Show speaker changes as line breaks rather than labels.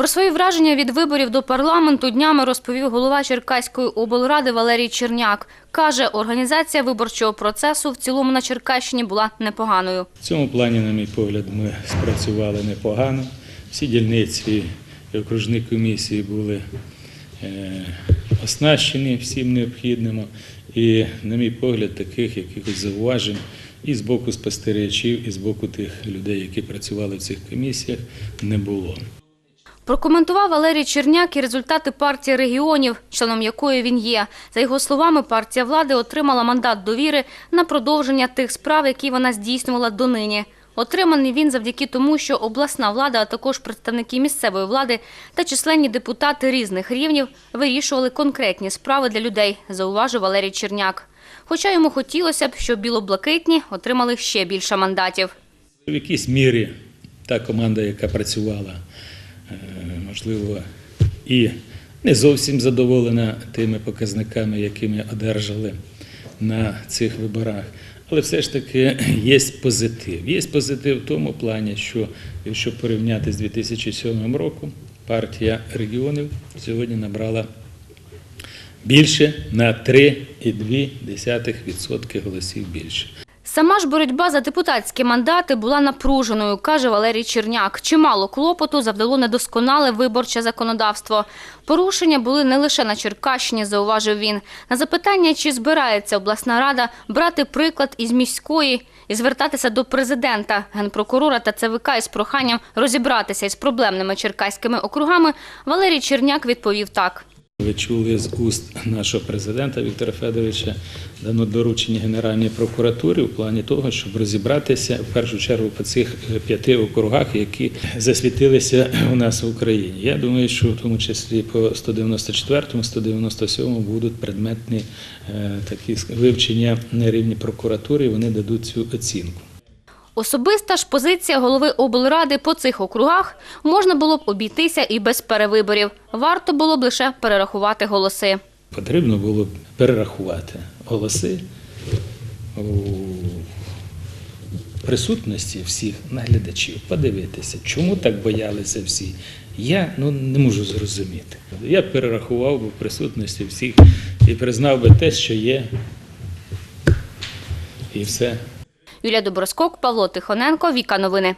Про свої враження від виборів до парламенту днями розповів голова Черкаської облради Валерій Черняк. Каже, організація виборчого процесу в цілому на Черкащині була непоганою.
В цьому плані, на мій погляд, ми спрацювали непогано. Всі дільниці і окружні комісії були е, оснащені всім необхідним. І, на мій погляд, таких якихось зауважень і з боку спостерігачів, і з боку тих людей, які працювали в цих комісіях, не було.
Прокоментував Валерій Черняк і результати партії регіонів, членом якої він є. За його словами, партія влади отримала мандат довіри на продовження тих справ, які вона здійснювала донині. Отриманий він завдяки тому, що обласна влада, а також представники місцевої влади та численні депутати різних рівнів вирішували конкретні справи для людей, зауважив Валерій Черняк. Хоча йому хотілося б, щоб білоблакитні отримали ще більше мандатів.
В якійсь мірі та команда, яка працювала, можливо, і не зовсім задоволена тими показниками, які ми одержали на цих виборах. Але все ж таки є позитив. Є позитив в тому плані, що якщо порівняти з 2007 роком, партія регіонів сьогодні набрала більше на 3,2% голосів більше.
Сама ж боротьба за депутатські мандати була напруженою, каже Валерій Черняк. Чимало клопоту завдало недосконале виборче законодавство. Порушення були не лише на Черкащині, зауважив він. На запитання, чи збирається обласна рада брати приклад із міської і звертатися до президента, генпрокурора та ЦВК із проханням розібратися із проблемними черкаськими округами, Валерій Черняк відповів так.
Ви чули з уст нашого президента Віктора Федоровича дано доручення Генеральній прокуратурі в плані того, щоб розібратися в першу чергу по цих е, п'яти округах, які засвітилися у нас в Україні. Я думаю, що в тому числі по 194, 197 будуть предметні е, такі вивчення на рівні прокуратури. і Вони дадуть цю оцінку.
Особиста ж позиція голови облради по цих округах можна було б обійтися і без перевиборів. Варто було б лише перерахувати голоси.
Потрібно було б перерахувати голоси у присутності всіх наглядачів, подивитися, чому так боялися всі. Я ну, не можу зрозуміти. Я перерахував би присутності всіх і признав би те, що є, і все.
Юлія Доброскок, Павло Тихоненко, Віка Новини.